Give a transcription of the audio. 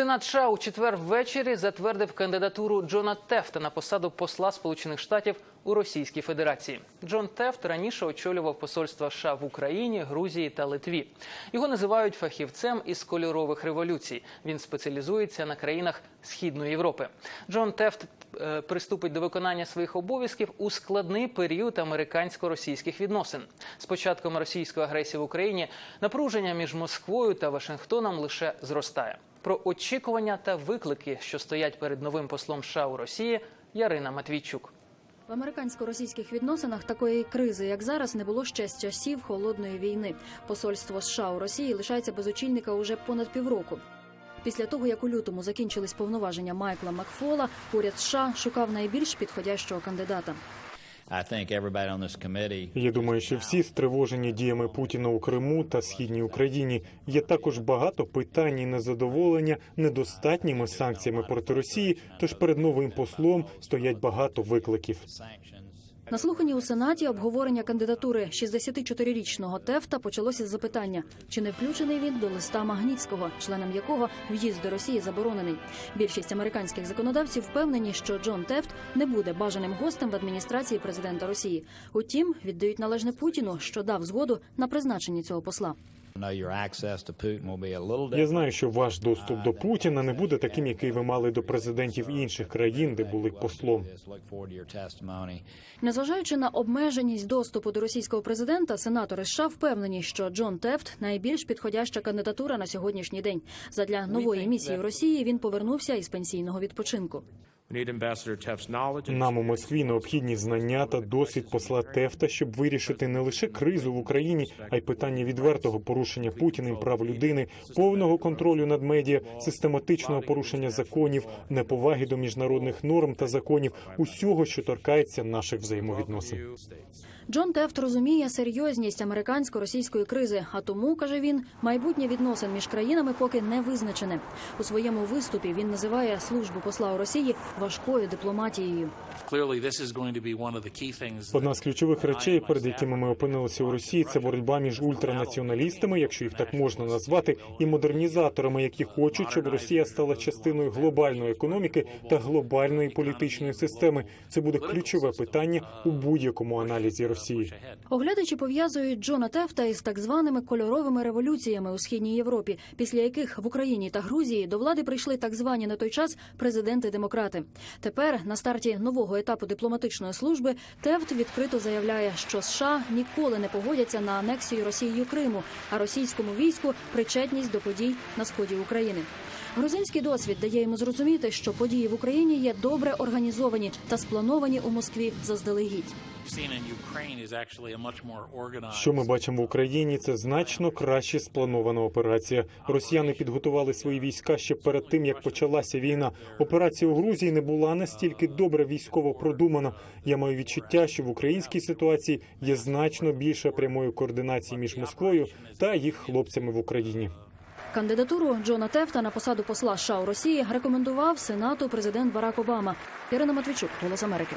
Сенат США у четвер ввечері затвердив кандидатуру Джона Тефта на посаду посла Сполучених Штатів у Російській Федерації. Джон Тефт раніше очолював посольства США в Україні, Грузії та Литві. Його називають фахівцем із кольорових революцій. Він спеціалізується на країнах Східної Європи. Джон Тефт е, приступить до виконання своїх обов'язків у складний період американсько-російських відносин. З початком російської агресії в Україні напруження між Москвою та Вашингтоном лише зростає. Про очікування та виклики, що стоять перед новим послом США у Росії, Ярина Матвійчук. В американсько-російських відносинах такої кризи, як зараз, не було ще з часів холодної війни. Посольство США у Росії лишається без очільника уже понад півроку. Після того, як у лютому закінчились повноваження Майкла Макфола, уряд США шукав найбільш підходящого кандидата. Я думаю, що всі стривожені діями Путіна у Криму та східній Україні є також багато питань і незадоволення недостатніми санкціями проти Росії. Тож перед новим послом стоять багато викликів. На слуханні у сенаті обговорення кандидатури 64-річного Тефта почалося з запитання, чи не включений він до листа Магнітського, членом якого в'їзд до Росії заборонений. Більшість американських законодавців впевнені, що Джон Тефт не буде бажаним гостем в адміністрації президента Росії. Утім, віддають належне Путіну, що дав згоду на призначення цього посла. I know your access to Putin will be a little Я знаю, що ваш доступ до Путіна не буде таким, який ви мали до президентів інших країн, де були послом. Незважаючи на обмеженість доступу до російського президента, сенатори США впевнені, що Джон Тефт найбільш підходяща кандидатура на сьогоднішній день. Задля нової місії в Росії він повернувся із пенсійного відпочинку. Нам у Москві необхідні знання та досвід посла Тефта, щоб вирішити не лише кризу в Україні, а й питання відвертого порушення Путіним прав людини, повного контролю над медіа, систематичного порушення законів, неповаги до міжнародних норм та законів, усього, що торкається наших взаємовідносин. Джон Тефт розуміє серйозність американсько-російської кризи, а тому каже він, майбутнє відносин між країнами поки не визначене. У своєму виступі він називає службу посла у Росії важкою дипломатією. Одна з ключових речей, перед якими ми опинилися у Росії, це боротьба між ультранаціоналістами, якщо їх так можна назвати, і модернізаторами, які хочуть, щоб Росія стала частиною глобальної економіки та глобальної політичної системи. Це буде ключове питання у будь-якому аналізі Росії. Оглядачі пов'язують Джона Тефта із так званими кольоровими революціями у східній Європі, після яких в Україні та Грузії до влади прийшли так звані на той час президенти-демократи. Тепер на старті нового етапу дипломатичної служби Тевт відкрито заявляє, що США ніколи не погодяться на анексію Росією Криму, а російському війську причетність до подій на сході України. Грузинський досвід дає йому зрозуміти, що події в Україні є добре організовані та сплановані у Москві заздалегідь. We've seen in Ukraine is actually a much more organized. Що ми бачимо в Україні, це значно краще спланована операція. Росіяни підготували свої війська ще перед тим, як почалася війна. Операція у Грузії не була настільки добре військово продумана. Я маю відчуття, що в українській ситуації є значно більше прямої координації між Москвою та їх хлопцями в Україні. Кандидатуру Джона Тефта на посаду посла США у Росії рекомендував Сенату президент Барак Обама. Ірина Матвійчук, Голос Америки.